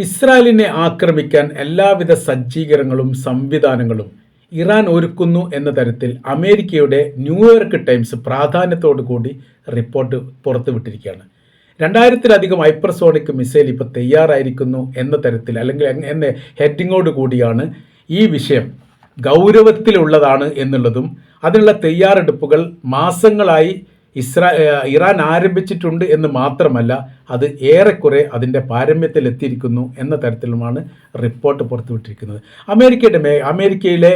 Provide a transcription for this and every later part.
ഇസ്രായേലിനെ ആക്രമിക്കാൻ എല്ലാവിധ സജ്ജീകരണങ്ങളും സംവിധാനങ്ങളും ഇറാൻ ഒരുക്കുന്നു എന്ന തരത്തിൽ അമേരിക്കയുടെ ന്യൂയോർക്ക് ടൈംസ് പ്രാധാന്യത്തോടു കൂടി റിപ്പോർട്ട് പുറത്തുവിട്ടിരിക്കുകയാണ്. രണ്ടായിരത്തിലധികം ഹൈപ്പർസോണിക് മിസൈൽ ഇപ്പോൾ തയ്യാറായിരിക്കുന്നു എന്ന തരത്തിൽ അല്ലെങ്കിൽ എന്ന- ഹെഡിങ്ങോട് കൂടിയാണ് ഈ വിഷയം ഗൗരവത്തിലുള്ളതാണ് എന്നുള്ളതും അതിനുള്ള തയ്യാറെടുപ്പുകൾ മാസങ്ങളായി ഇസ്രാ ഇറാൻ ആരംഭിച്ചിട്ടുണ്ട് എന്ന് മാത്രമല്ല അത് ഏറെക്കുറെ അതിന്റെ പാരമ്യത്തിൽ എത്തിയിരിക്കുന്നു എന്ന തരത്തിലുമാണ് റിപ്പോർട്ട് പുറത്തുവിട്ടിരിക്കുന്നത്. അമേരിക്കയുടെ മേ അമേരിക്കയിലെ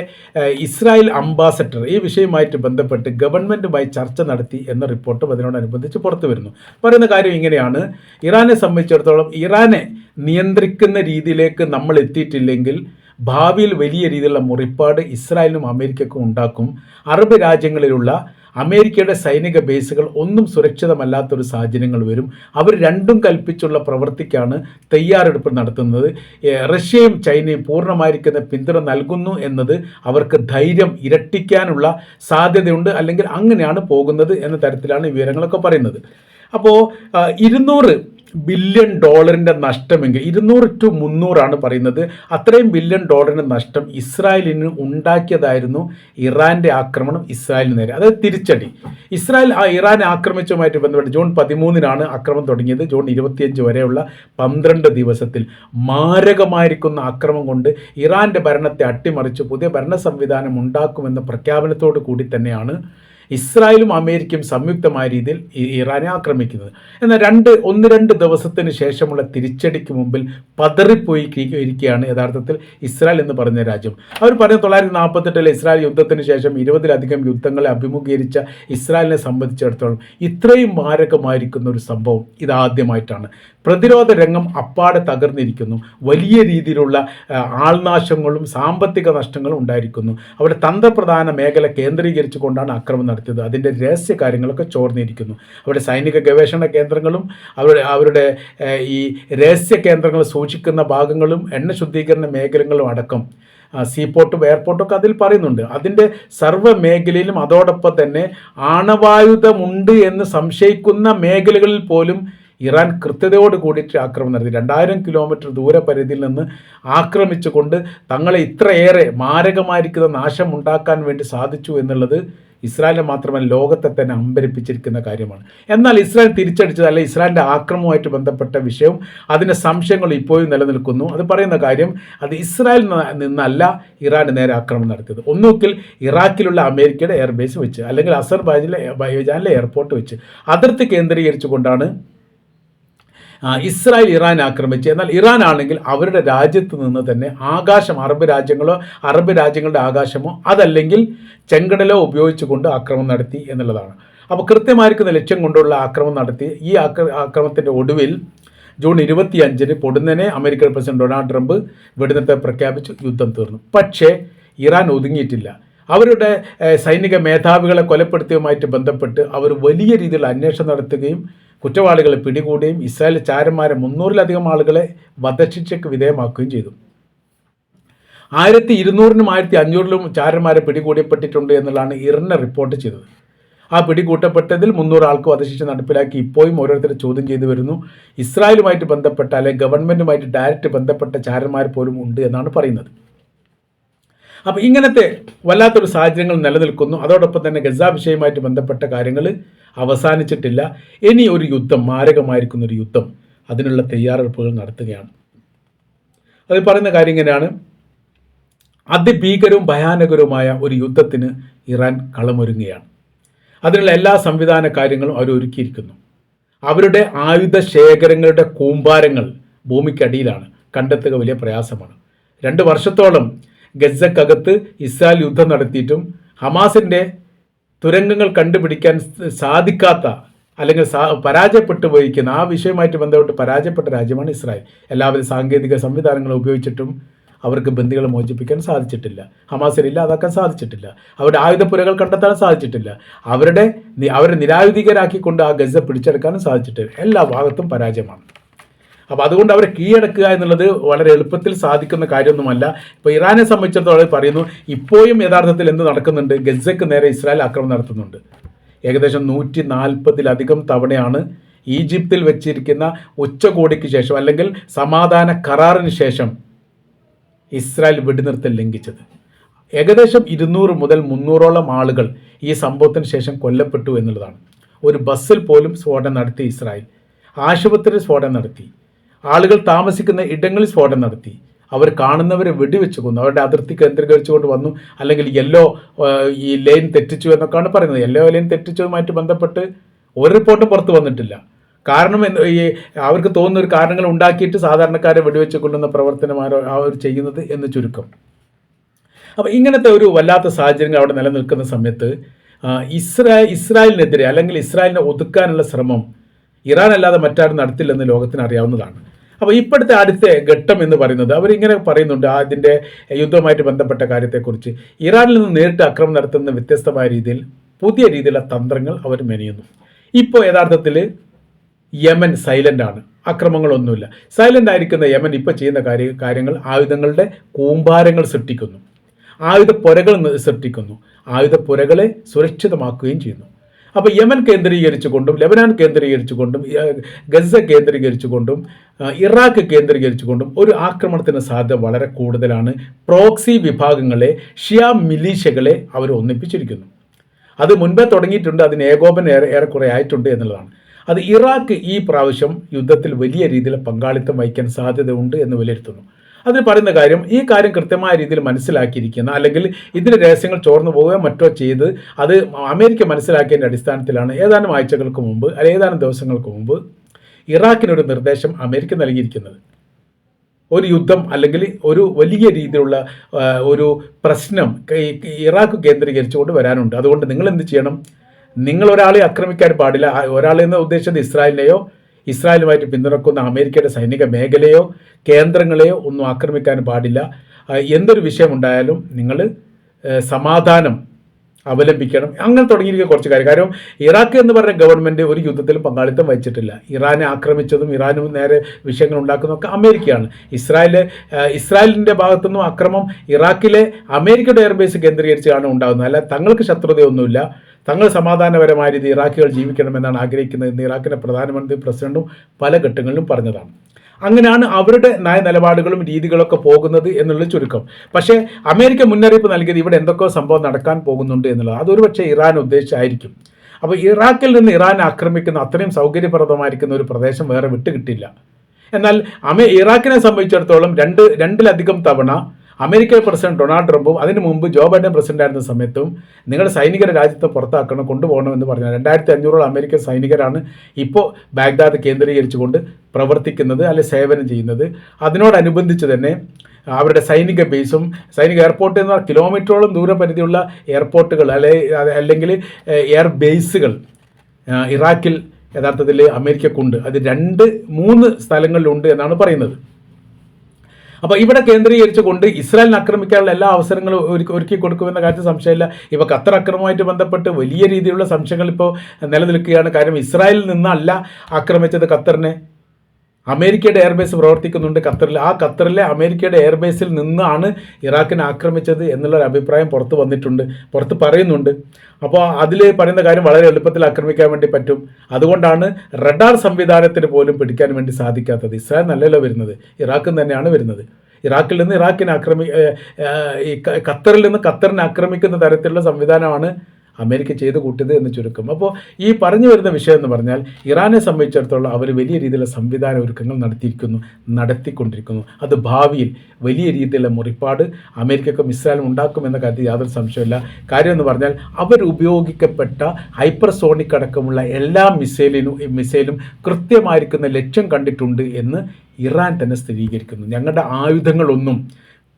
ഇസ്രായേൽ അംബാസഡർ ഈ വിഷയവുമായിട്ട് ബന്ധപ്പെട്ട് ഗവൺമെന്റുമായി ചർച്ച നടത്തി എന്ന റിപ്പോർട്ടും അതിനോടനുബന്ധിച്ച് പുറത്തു വരുന്നു പറയുന്ന കാര്യം ഇങ്ങനെയാണ്. ഇറാനെ സംബന്ധിച്ചിടത്തോളം ഇറാനെ നിയന്ത്രിക്കുന്ന രീതിയിലേക്ക് നമ്മൾ എത്തിയിട്ടില്ലെങ്കിൽ ഭാവിയിൽ വലിയ രീതിയിലുള്ള മുറിപ്പാട് ഇസ്രായേലിനും അമേരിക്കക്കും ഉണ്ടാക്കും. അറബ് രാജ്യങ്ങളിലുള്ള അമേരിക്കയുടെ സൈനിക ബേസുകൾ ഒന്നും സുരക്ഷിതമല്ലാത്തൊരു സാഹചര്യങ്ങൾ വരും. അവർ രണ്ടും കൽപ്പിച്ചുള്ള പ്രവൃത്തിക്കാണ് തയ്യാറെടുപ്പ് നടത്തുന്നത്. റഷ്യയും ചൈനയും പൂർണമായിരിക്കുന്ന പിന്തുണ നൽകുന്നു എന്നത് അവർക്ക് ധൈര്യം ഇരട്ടിക്കാനുള്ള സാധ്യതയുണ്ട് അല്ലെങ്കിൽ അങ്ങനെയാണ് പോകുന്നത് എന്ന തരത്തിലാണ് വിവരങ്ങളൊക്കെ പറയുന്നത്. അപ്പോൾ ഇരുന്നൂറ് ബില്യൺ ഡോളറിന്റെ നഷ്ടമെങ്കിൽ ഇരുന്നൂറ് ടു മുന്നൂറാണ് പറയുന്നത്. അത്രയും ബില്യൺ ഡോളറിന്റെ നഷ്ടം ഇസ്രായേലിന് ഉണ്ടാക്കിയതായിരുന്നു ഇറാന്റെ ആക്രമണം ഇസ്രായേലിന് നേരെ. അതായത് തിരിച്ചടി. ഇസ്രായേൽ ആ ഇറാൻ ആക്രമിച്ചതുമായിട്ട് ബന്ധപ്പെട്ട് ജൂൺ പതിമൂന്നിനാണ് ആക്രമണം തുടങ്ങിയത്. ജൂൺ ഇരുപത്തിയഞ്ച് വരെയുള്ള പന്ത്രണ്ട് ദിവസത്തിൽ മാരകമായിരിക്കുന്ന ആക്രമം കൊണ്ട് ഇറാന്റെ ഭരണത്തെ അട്ടിമറിച്ച് പുതിയ ഭരണ സംവിധാനം ഉണ്ടാക്കുമെന്ന പ്രഖ്യാപനത്തോടു കൂടി തന്നെയാണ് ഇസ്രായേലും അമേരിക്കയും സംയുക്തമായ രീതിയിൽ ഇറാനെ ആക്രമിക്കുന്നത്. എന്നാൽ രണ്ട് ഒന്ന് രണ്ട് ദിവസത്തിന് ശേഷമുള്ള തിരിച്ചടിക്ക് മുമ്പിൽ പതറിപ്പോയി ഇരിക്ക- ഇരിക്കുകയാണ് യഥാർത്ഥത്തിൽ ഇസ്രായേൽ എന്ന് പറഞ്ഞ രാജ്യം. അവർ പറഞ്ഞ തൊള്ളായിരത്തി നാൽപ്പത്തെട്ടിലെ ഇസ്രായേൽ യുദ്ധത്തിന് ശേഷം ഇരുപതിലധികം യുദ്ധങ്ങളെ അഭിമുഖീകരിച്ച ഇസ്രായേലിനെ സംബന്ധിച്ചിടത്തോളം ഇത്രയും മാരകമായിരിക്കുന്ന ഒരു സംഭവം ഇതാദ്യമായിട്ടാണ്. പ്രതിരോധ രംഗം അപ്പാടെ തകർന്നിരിക്കുന്നു. വലിയ രീതിയിലുള്ള ആൾനാശങ്ങളും സാമ്പത്തിക നഷ്ടങ്ങളും ഉണ്ടായിരിക്കുന്നു. അവിടെ തന്ത്രപ്രധാന മേഖല കേന്ദ്രീകരിച്ചു കൊണ്ടാണ് ആക്രമണം നടത്തിയത്. അതിന്റെ രഹസ്യ കാര്യങ്ങളൊക്കെ ചോർന്നിരിക്കുന്നു. അവിടെ സൈനിക ഗവേഷണ കേന്ദ്രങ്ങളും അവരുടെ അവരുടെ ഈ രഹസ്യ കേന്ദ്രങ്ങൾ സൂക്ഷിക്കുന്ന ഭാഗങ്ങളും എണ്ണ ശുദ്ധീകരണ മേഖലകളും അടക്കം. സീപോർട്ടും എയർപോർട്ടും ഒക്കെ അതിൽ പറയുന്നുണ്ട്. അതിന്റെ സർവ മേഖലയിലും അതോടൊപ്പം തന്നെ ആണവായുധമുണ്ട് എന്ന് സംശയിക്കുന്ന മേഖലകളിൽ പോലും ഇറാൻ കൃത്യതയോട് കൂടിയിട്ട് ആക്രമണം നടത്തി. രണ്ടായിരം കിലോമീറ്റർ ദൂരപരിധിയിൽ നിന്ന് ആക്രമിച്ചുകൊണ്ട് തങ്ങളെ ഇത്രയേറെ മാരകമായിരിക്കുന്ന നാശം ഉണ്ടാക്കാൻ വേണ്ടി സാധിച്ചു എന്നുള്ളത് ഇസ്രായേലിനെ മാത്രമല്ല ലോകത്തെ തന്നെ അമ്പരിപ്പിച്ചിരിക്കുന്ന കാര്യമാണ്. എന്നാൽ ഇസ്രായേൽ തിരിച്ചടിച്ചത് അല്ലെ ഇസ്രായേലിന്റെ ആക്രമവുമായിട്ട് ബന്ധപ്പെട്ട വിഷയവും അതിന്റെ സംശയങ്ങൾ ഇപ്പോഴും നിലനിൽക്കുന്നു. അത് പറയുന്ന കാര്യം അത് ഇസ്രായേൽ നിന്നല്ല ഇറാൻ നേരെ ആക്രമണം നടത്തിയത്. ഒന്നുകിൽ ഇറാഖിലുള്ള അമേരിക്കയുടെ എയർബേസ് വെച്ച് അല്ലെങ്കിൽ അസർബൈജാനിലെ ബൈജാനിലെ എയർപോർട്ട് വെച്ച് അതിർത്തി കേന്ദ്രീകരിച്ചുകൊണ്ടാണ് ഇസ്രായേൽ ഇറാൻ ആക്രമിച്ച്. എന്നാൽ ഇറാൻ ആണെങ്കിൽ അവരുടെ രാജ്യത്ത് നിന്ന് തന്നെ ആകാശം അറബ് രാജ്യങ്ങളോ അറബ് രാജ്യങ്ങളുടെ ആകാശമോ അതല്ലെങ്കിൽ ചെങ്കടലോ ഉപയോഗിച്ചുകൊണ്ട് ആക്രമണം നടത്തി എന്നുള്ളതാണ്. അപ്പോൾ കൃത്യമായിരിക്കുന്ന ലക്ഷ്യം കൊണ്ടുള്ള ആക്രമണം നടത്തി. ഈ ആക്ര ആക്രമണത്തിന്റെ ഒടുവിൽ ജൂൺ ഇരുപത്തിയഞ്ചിന് പൊടുന്നനെ അമേരിക്കൻ പ്രസിഡന്റ് ഡൊണാൾഡ് ട്രംപ് വെടിനിർത്തൽ പ്രഖ്യാപിച്ചു. യുദ്ധം തീർന്നു. പക്ഷേ ഇറാൻ ഒതുങ്ങിയിട്ടില്ല. അവരുടെ സൈനിക മേധാവികളെ കൊലപ്പെടുത്തിയതുമായിട്ട് ബന്ധപ്പെട്ട് അവർ വലിയ രീതിയിൽ അന്വേഷണം നടത്തുകയും കുറ്റവാളികളെ പിടികൂടുകയും ഇസ്രായേൽ ചാരന്മാരെ മുന്നൂറിലധികം ആളുകളെ വധശിക്ഷയ്ക്ക് വിധേയമാക്കുകയും ചെയ്തു. ആയിരത്തി ഇരുന്നൂറിനും ആയിരത്തി അഞ്ഞൂറിലും ചാരന്മാരെ പിടികൂടിയപ്പെട്ടിട്ടുണ്ട് എന്നുള്ളതാണ് ഇറിനെ റിപ്പോർട്ട് ചെയ്തത്. ആ പിടികൂട്ടപ്പെട്ടതിൽ മുന്നൂറ് ആൾക്ക് വധശിക്ഷ നടപ്പിലാക്കി. ഇപ്പോഴും ഓരോരുത്തരെ ചോദ്യം ചെയ്തു വരുന്നു. ഇസ്രായേലുമായിട്ട് ബന്ധപ്പെട്ട അല്ലെങ്കിൽ ഗവൺമെന്റുമായിട്ട് ഡയറക്റ്റ് ബന്ധപ്പെട്ട ചാരന്മാർ പോലും ഉണ്ട് എന്നാണ് പറയുന്നത്. അപ്പോൾ ഇങ്ങനത്തെ വല്ലാത്തൊരു സാഹചര്യങ്ങൾ നിലനിൽക്കുന്നു. അതോടൊപ്പം തന്നെ ഗസ വിഷയവുമായിട്ട് ബന്ധപ്പെട്ട കാര്യങ്ങൾ അവസാനിച്ചിട്ടില്ല. ഇനി ഒരു യുദ്ധം മാരകമായിരിക്കുന്ന ഒരു യുദ്ധം അതിനുള്ള തയ്യാറെടുപ്പുകൾ നടത്തുകയാണ്. അതിൽ പറയുന്ന കാര്യം ഇങ്ങനെയാണ്. അതിഭീകരവും ഭയാനകരവുമായ ഒരു യുദ്ധത്തിന് ഇറാൻ കളമൊരുങ്ങുകയാണ്. അതിനുള്ള എല്ലാ സംവിധാന കാര്യങ്ങളും അവർ ഒരുക്കിയിരിക്കുന്നു. അവരുടെ ആയുധ ശേഖരങ്ങളുടെ കൂമ്പാരങ്ങൾ ഭൂമിക്കടിയിലാണ്. കണ്ടെത്തുക വലിയ പ്രയാസമാണ്. രണ്ട് വർഷത്തോളം ഗസക്കകത്ത് ഇസ്രായേൽ യുദ്ധം നടത്തിയിട്ടും ഹമാസിന്റെ തുരങ്കങ്ങൾ കണ്ടുപിടിക്കാൻ സാധിക്കാത്ത അല്ലെങ്കിൽ പരാജയപ്പെട്ടു പോയിരിക്കുന്ന ആ വിഷയമായിട്ട് ബന്ധപ്പെട്ട് പരാജയപ്പെട്ട രാജ്യമാണ് ഇസ്രായേൽ. എല്ലാവിധ സാങ്കേതിക സംവിധാനങ്ങളും ഉപയോഗിച്ചിട്ടും അവർക്ക് ബന്ദികളെ മോചിപ്പിക്കാൻ സാധിച്ചിട്ടില്ല. ഹമാസിനെ ഇല്ലാതാക്കാൻ സാധിച്ചിട്ടില്ല. അവരുടെ ആയുധപ്പുരകൾ കണ്ടെത്താൻ സാധിച്ചിട്ടില്ല. അവരുടെ അവരെ നിരായുധികരാക്കിക്കൊണ്ട് ആ ഗസ പിടിച്ചെടുക്കാനും സാധിച്ചിട്ടില്ല. എല്ലാ ഭാഗത്തും പരാജയമാണ്. അപ്പോൾ അതുകൊണ്ട് അവരെ കീഴടക്കുക എന്നുള്ളത് വളരെ എളുപ്പത്തിൽ സാധിക്കുന്ന കാര്യമൊന്നുമല്ല. ഇപ്പോൾ ഇറാനെ സംബന്ധിച്ചിടത്തോളം പറയുന്നു ഇപ്പോഴും യഥാർത്ഥത്തിൽ എന്ത് നടക്കുന്നുണ്ട്? ഗസയ്ക്ക് നേരെ ഇസ്രായേൽ ആക്രമണം നടത്തുന്നുണ്ട്. ഏകദേശം നൂറ്റി നാൽപ്പതിലധികം തവണയാണ് ഈജിപ്തിൽ വെച്ചിരിക്കുന്ന ഉച്ചകോടിക്ക് ശേഷം അല്ലെങ്കിൽ സമാധാന കരാറിന് ശേഷം ഇസ്രായേൽ വെടിനിർത്തൽ ലംഘിച്ചത്. ഏകദേശം ഇരുന്നൂറ് മുതൽ മുന്നൂറോളം ആളുകൾ ഈ സംഭവത്തിന് ശേഷം കൊല്ലപ്പെട്ടു എന്നുള്ളതാണ്. ഒരു ബസ്സിൽ പോലും സ്ഫോടനം നടത്തി ഇസ്രായേൽ. ആശുപത്രി സ്ഫോടനം നടത്തി. ആളുകൾ താമസിക്കുന്ന ഇടങ്ങളിൽ സ്ഫോടനം നടത്തി. അവർ കാണുന്നവരെ വെടിവെച്ച് കൊന്നു. അവരുടെ അതിർത്തി കേന്ദ്രീകരിച്ചുകൊണ്ട് വന്നു. അല്ലെങ്കിൽ യെല്ലോ ഈ ലൈൻ തെറ്റിച്ചു എന്നൊക്കെയാണ് പറയുന്നത്. യെല്ലോ ലൈൻ തെറ്റിച്ചതുമായിട്ട് ബന്ധപ്പെട്ട് ഒരു റിപ്പോർട്ടും പുറത്ത് വന്നിട്ടില്ല. കാരണം ഈ അവർക്ക് തോന്നുന്ന ഒരു കാരണങ്ങൾ ഉണ്ടാക്കിയിട്ട് സാധാരണക്കാരെ വെടിവെച്ച് കൊല്ലുന്ന പ്രവർത്തനമാരോ അവർ ചെയ്യുന്നത് എന്ന് ചുരുക്കം. അപ്പോൾ ഇങ്ങനത്തെ ഒരു വല്ലാത്ത സാഹചര്യങ്ങൾ അവിടെ നിലനിൽക്കുന്ന സമയത്ത് ഇസ്രായേൽ ഇസ്രായേലിനെതിരെ അല്ലെങ്കിൽ ഇസ്രായേലിനെ ഒതുക്കാനുള്ള ശ്രമം ഇറാൻ അല്ലാതെ മറ്റാരും നടത്തില്ലെന്ന് ലോകത്തിന് അറിയാവുന്നതാണ്. അപ്പോൾ ഇപ്പോഴത്തെ അടുത്ത ഘട്ടം എന്ന് പറയുന്നത് അവരിങ്ങനെ പറയുന്നുണ്ട് അതിന്റെ യുദ്ധവുമായിട്ട് ബന്ധപ്പെട്ട കാര്യത്തെക്കുറിച്ച്. ഇറാനിൽ നിന്ന് നേരിട്ട് ആക്രമണം നടത്തുന്ന വ്യത്യസ്തമായ രീതിയിൽ പുതിയ രീതിയിലുള്ള തന്ത്രങ്ങൾ അവർ മെനയുന്നു. ഇപ്പോൾ യഥാർത്ഥത്തിൽ യമൻ സൈലന്റ് ആണ്. അക്രമങ്ങളൊന്നുമില്ല. സൈലന്റ് ആയിരിക്കുന്ന യമൻ ഇപ്പോൾ ചെയ്യുന്ന കാര്യ കാര്യങ്ങൾ ആയുധങ്ങളുടെ കൂമ്പാരങ്ങൾ സൃഷ്ടിക്കുന്നു. ആയുധ പുരകൾ സൃഷ്ടിക്കുന്നു. ആയുധ പുരകളെ സുരക്ഷിതമാക്കുകയും ചെയ്യുന്നു. അപ്പോൾ യമൻ കേന്ദ്രീകരിച്ചുകൊണ്ടും ലബനാൻ കേന്ദ്രീകരിച്ചുകൊണ്ടും ഗസ കേന്ദ്രീകരിച്ചുകൊണ്ടും ഇറാഖ് കേന്ദ്രീകരിച്ചുകൊണ്ടും ഒരു ആക്രമണത്തിന് സാധ്യത വളരെ കൂടുതലാണ്. പ്രോക്സി വിഭാഗങ്ങളെ ഷിയ മിലീഷ്യകളെ അവർ ഒന്നിപ്പിച്ചിരിക്കുന്നു. അത് മുൻപേ തുടങ്ങിയിട്ടുണ്ട് അതിന് ഏകോപനം ഏറെ ഏറെക്കുറെ ആയിട്ടുണ്ട് എന്നുള്ളതാണ്. അത് ഇറാഖ് ഈ പ്രാവശ്യം യുദ്ധത്തിൽ വലിയ രീതിയിൽ പങ്കാളിത്തം വഹിക്കാൻ സാധ്യതയുണ്ട് എന്ന് വിലയിരുത്തുന്നു. അതിന് പറയുന്ന കാര്യം ഈ കാര്യം കൃത്യമായ രീതിയിൽ മനസ്സിലാക്കിയിരിക്കുന്ന അല്ലെങ്കിൽ ഇതിന്റെ രഹസ്യങ്ങൾ ചോർന്നു പോവുകയോ മറ്റോ ചെയ്ത് അത് അമേരിക്ക മനസ്സിലാക്കിയതിന്റെ അടിസ്ഥാനത്തിലാണ് ഏതാനും ആഴ്ചകൾക്ക് മുമ്പ് അല്ലെങ്കിൽ ഏതാനും ദിവസങ്ങൾക്ക് മുമ്പ് ഇറാഖിനൊരു നിർദ്ദേശം അമേരിക്ക നൽകിയിരിക്കുന്നത്. ഒരു യുദ്ധം അല്ലെങ്കിൽ ഒരു വലിയ രീതിയിലുള്ള ഒരു പ്രശ്നം ഇറാഖ് കേന്ദ്രീകരിച്ചുകൊണ്ട് വരാനുണ്ട്. അതുകൊണ്ട് നിങ്ങൾ എന്ത് ചെയ്യണം? നിങ്ങൾ ഒരാളെ ആക്രമിക്കാൻ പാടില്ല. ഒരാളെന്ന് ഉദ്ദേശിച്ചത് ഇസ്രായേലിനെയോ ഇസ്രായേലുമായിട്ട് പിന്തുണക്കുന്ന അമേരിക്കയുടെ സൈനിക മേഖലയോ കേന്ദ്രങ്ങളെയോ ഒന്നും ആക്രമിക്കാൻ പാടില്ല. എന്തൊരു വിഷയമുണ്ടായാലും നിങ്ങൾ സമാധാനം അവലംബിക്കണം. അങ്ങനെ തുടങ്ങിയിരിക്കുന്ന കുറച്ച് കാര്യം. കാരണം ഇറാഖ് എന്ന് പറഞ്ഞ ഗവൺമെന്റ് ഒരു യുദ്ധത്തിലും പങ്കാളിത്തം വഹിച്ചിട്ടില്ല. ഇറാനെ ആക്രമിച്ചതും ഇറാനും നേരെ വിഷയങ്ങൾ ഉണ്ടാക്കുന്നതൊക്കെ അമേരിക്കയാണ്. ഇസ്രായേൽ ഇസ്രായേലിന്റെ ഭാഗത്തുനിന്നും അക്രമം ഇറാഖിലെ അമേരിക്കയുടെ എയർബേസ് കേന്ദ്രീകരിച്ചാണ് ഉണ്ടാകുന്നത്. അല്ല തങ്ങൾക്ക് ശത്രുതയൊന്നുമില്ല. തങ്ങൾ സമാധാനപരമായ രീതി ഇറാഖികൾ ജീവിക്കണമെന്നാണ് ആഗ്രഹിക്കുന്നത് എന്ന് ഇറാഖിന്റെ പ്രധാനമന്ത്രി പ്രസിഡന്റും പല ഘട്ടങ്ങളിലും പറഞ്ഞതാണ്. അങ്ങനെയാണ് അവരുടെ നയ നിലപാടുകളും രീതികളൊക്കെ പോകുന്നത് എന്നുള്ള ചുരുക്കം. പക്ഷേ അമേരിക്ക മുന്നറിയിപ്പ് നൽകിയത് ഇവിടെ എന്തൊക്കെ സംഭവം നടക്കാൻ പോകുന്നുണ്ട് എന്നുള്ളത് അതൊരു പക്ഷേ ഇറാൻ ഉദ്ദേശിച്ചായിരിക്കും. അപ്പോൾ ഇറാഖിൽ നിന്ന് ഇറാൻ ആക്രമിക്കുന്ന അത്രയും സൗകര്യപ്രദമായിരിക്കുന്ന ഒരു പ്രദേശം വേറെ വിട്ടുകിട്ടില്ല. എന്നാൽ അമേ ഇറാഖിനെ സംബന്ധിച്ചിടത്തോളം രണ്ട് രണ്ടിലധികം തവണ അമേരിക്കൻ പ്രസിഡന്റ് ഡൊണാൾഡ് ട്രംപും അതിനു മുമ്പ് ജോ ബൈഡൻ പ്രസിഡന്റ് ആയിരുന്ന സമയത്തും നിങ്ങളുടെ സൈനികരെ രാജ്യത്ത് പുറത്താക്കണം കൊണ്ടുപോകണം എന്ന് പറഞ്ഞു രണ്ടായിരത്തി അഞ്ഞൂറോളം അമേരിക്കൻ സൈനികരാണ് ഇപ്പോൾ ബാഗ്ദാദ് കേന്ദ്രീകരിച്ചുകൊണ്ട് പ്രവർത്തിക്കുന്നത് അല്ലെ സേവനം ചെയ്യുന്നത്. അതിനോടനുബന്ധിച്ച് തന്നെ അവരുടെ സൈനിക ബേസും സൈനിക എയർപോർട്ട് എന്ന് പറഞ്ഞാൽ കിലോമീറ്ററോളം ദൂരപരിധിയുള്ള എയർപോർട്ടുകൾ അല്ലെ അല്ലെങ്കിൽ എയർ ബേസുകൾ ഇറാഖിൽ യഥാർത്ഥത്തിൽ അമേരിക്കക്കുണ്ട്. അത് രണ്ട് മൂന്ന് സ്ഥലങ്ങളിലുണ്ട് എന്നാണ് പറയുന്നത്. അപ്പോൾ ഇവിടെ കേന്ദ്രീകരിച്ചുകൊണ്ട് ഇസ്രായേലിനെ ആക്രമിക്കാനുള്ള എല്ലാ അവസരങ്ങളും ഒരുക്കി കൊടുക്കുമെന്ന കാര്യത്തിൽ സംശയമില്ല. ഇപ്പോൾ ഖത്തർ അക്രമവുമായിട്ട് ബന്ധപ്പെട്ട് വലിയ രീതിയിലുള്ള സംശയങ്ങൾ ഇപ്പോൾ നിലനിൽക്കുകയാണ്. കാര്യം ഇസ്രായേലിൽ നിന്നല്ല ആക്രമിച്ചത് ഖത്തറിനെ. അമേരിക്കയുടെ എയർബേസ് പ്രവർത്തിക്കുന്നുണ്ട് ഖത്തറിൽ. ആ ഖത്തറിലെ അമേരിക്കയുടെ എയർബേസിൽ നിന്നാണ് ഇറാഖിനെ ആക്രമിച്ചത് എന്നുള്ളൊരു അഭിപ്രായം പുറത്ത് വന്നിട്ടുണ്ട് പുറത്ത് പറയുന്നുണ്ട്. അപ്പോൾ അതിൽ പറയുന്ന കാര്യം വളരെ എളുപ്പത്തിൽ ആക്രമിക്കാൻ വേണ്ടി പറ്റും. അതുകൊണ്ടാണ് റഡാർ സംവിധാനത്തിന് പോലും പിടിക്കാൻ വേണ്ടി സാധിക്കാത്തത്. ഇസ്രായേൽ നല്ലല്ലോ വരുന്നത്. ഇറാഖും തന്നെയാണ് വരുന്നത്. ഇറാഖിൽ നിന്ന് ഇറാഖിനെ ആക്രമി ഈ ഖത്തറിൽ നിന്ന് ഖത്തറിനെ ആക്രമിക്കുന്ന തരത്തിലുള്ള സംവിധാനമാണ് അമേരിക്ക ചെയ്ത് കൂട്ടിയത് എന്ന് ചുരുക്കം. അപ്പോൾ ഈ പറഞ്ഞു വരുന്ന വിഷയം എന്ന് പറഞ്ഞാൽ ഇറാനെ സംബന്ധിച്ചിടത്തോളം അവർ വലിയ രീതിയിലുള്ള സംവിധാന ഒരുക്കങ്ങൾ നടത്തിയിരിക്കുന്നു നടത്തിക്കൊണ്ടിരിക്കുന്നു. അത് ഭാവിയിൽ വലിയ രീതിയിലുള്ള മുറിപ്പാട് അമേരിക്കക്കും ഇസ്രായേലും ഉണ്ടാക്കുമെന്ന കാര്യത്തിൽ യാതൊരു സംശയമില്ല കാര്യം എന്ന് പറഞ്ഞാൽ അവർ ഉപയോഗിക്കപ്പെട്ട ഹൈപ്പർസോണിക് അടക്കമുള്ള എല്ലാ മിസൈലിനും മിസൈലും കൃത്യമായിരിക്കുന്ന ലക്ഷ്യം കണ്ടിട്ടുണ്ട് എന്ന് ഇറാൻ തന്നെ സ്ഥിരീകരിക്കുന്നു. ഞങ്ങളുടെ ആയുധങ്ങളൊന്നും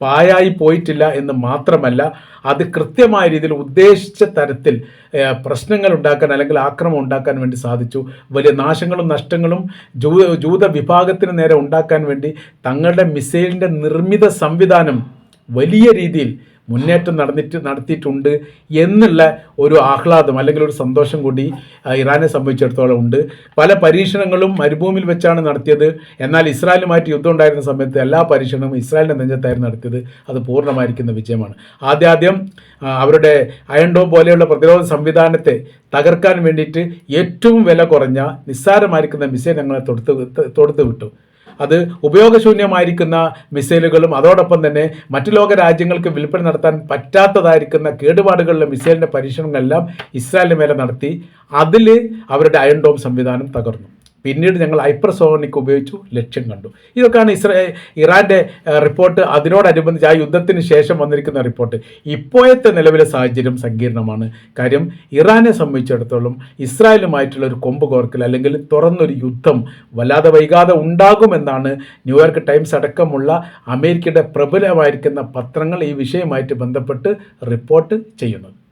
പായായി പോയിട്ടില്ല എന്ന് മാത്രമല്ല അത് കൃത്യമായ രീതിയിൽ ഉദ്ദേശിച്ച തരത്തിൽ പ്രശ്നങ്ങൾ ഉണ്ടാക്കാൻ അല്ലെങ്കിൽ ആക്രമം ഉണ്ടാക്കാൻ വേണ്ടി സാധിച്ചു. വലിയ നാശങ്ങളും നഷ്ടങ്ങളും ജൂത ജൂത വിഭാഗത്തിന് നേരെ ഉണ്ടാക്കാൻ വേണ്ടി തങ്ങളുടെ മിസൈലിന്റെ നിർമ്മിത സംവിധാനം വലിയ രീതിയിൽ മുന്നേറ്റം നടന്നിട്ട് നടത്തിയിട്ടുണ്ട് എന്നുള്ള ഒരു ആഹ്ലാദം അല്ലെങ്കിൽ ഒരു സന്തോഷം കൂടി ഇറാനെ സംബന്ധിച്ചിടത്തോളം ഉണ്ട്. പല പരീക്ഷണങ്ങളും മരുഭൂമിയിൽ വെച്ചാണ് നടത്തിയത്. എന്നാൽ ഇസ്രായേലുമായിട്ട് യുദ്ധം ഉണ്ടായിരുന്ന സമയത്ത് എല്ലാ പരീക്ഷണവും ഇസ്രായേലിന്റെ നെഞ്ചത്തായിരുന്നു നടത്തിയത്. അത് പൂർണമായിരിക്കുന്ന വിജയമാണ്. ആദ്യാദ്യം അവരുടെ അയൺ ഡോം പോലെയുള്ള പ്രതിരോധ സംവിധാനത്തെ തകർക്കാൻ വേണ്ടിയിട്ട് ഏറ്റവും വില കുറഞ്ഞ നിസ്സാരമായിരിക്കുന്ന മിസൈൽ ഞങ്ങളെ തൊടുത്ത് തൊടുത്ത് വിട്ടു. അത് ഉപയോഗശൂന്യമായിരിക്കുന്ന മിസൈലുകളും അതോടൊപ്പം തന്നെ മറ്റു ലോക രാജ്യങ്ങൾക്ക് വിൽപ്പന നടത്താൻ പറ്റാത്തതായിരിക്കുന്ന കേടുപാടുകളിലെ മിസൈലിന്റെ പരീക്ഷണങ്ങളെല്ലാം ഇസ്രായേലിന് മേലെ നടത്തി അതിൽ അവരുടെ അയൺ ഡോം സംവിധാനം തകർന്നു. പിന്നീട് ഞങ്ങൾ ഹൈപ്പർസോണിക് ഉപയോഗിച്ചു ലക്ഷ്യം കണ്ടു. ഇതൊക്കെയാണ് ഇസ്രേ ഇറാന്റെ റിപ്പോർട്ട്. അതിനോടനുബന്ധിച്ച് ആ യുദ്ധത്തിന് ശേഷം വന്നിരിക്കുന്ന റിപ്പോർട്ട്. ഇപ്പോഴത്തെ നിലവിലെ സാഹചര്യം സങ്കീർണമാണ്. കാര്യം ഇറാനെ സംബന്ധിച്ചിടത്തോളം ഇസ്രായേലുമായിട്ടുള്ള ഒരു കൊമ്പ് കോർക്കൽ അല്ലെങ്കിൽ തുറന്നൊരു യുദ്ധം വല്ലാതെ വൈകാതെ ഉണ്ടാകുമെന്നാണ് ന്യൂയോർക്ക് ടൈംസ് അടക്കമുള്ള അമേരിക്കയുടെ പ്രബലമായിരിക്കുന്ന പത്രങ്ങൾ ഈ വിഷയമായിട്ട് ബന്ധപ്പെട്ട് റിപ്പോർട്ട് ചെയ്യുന്നത്.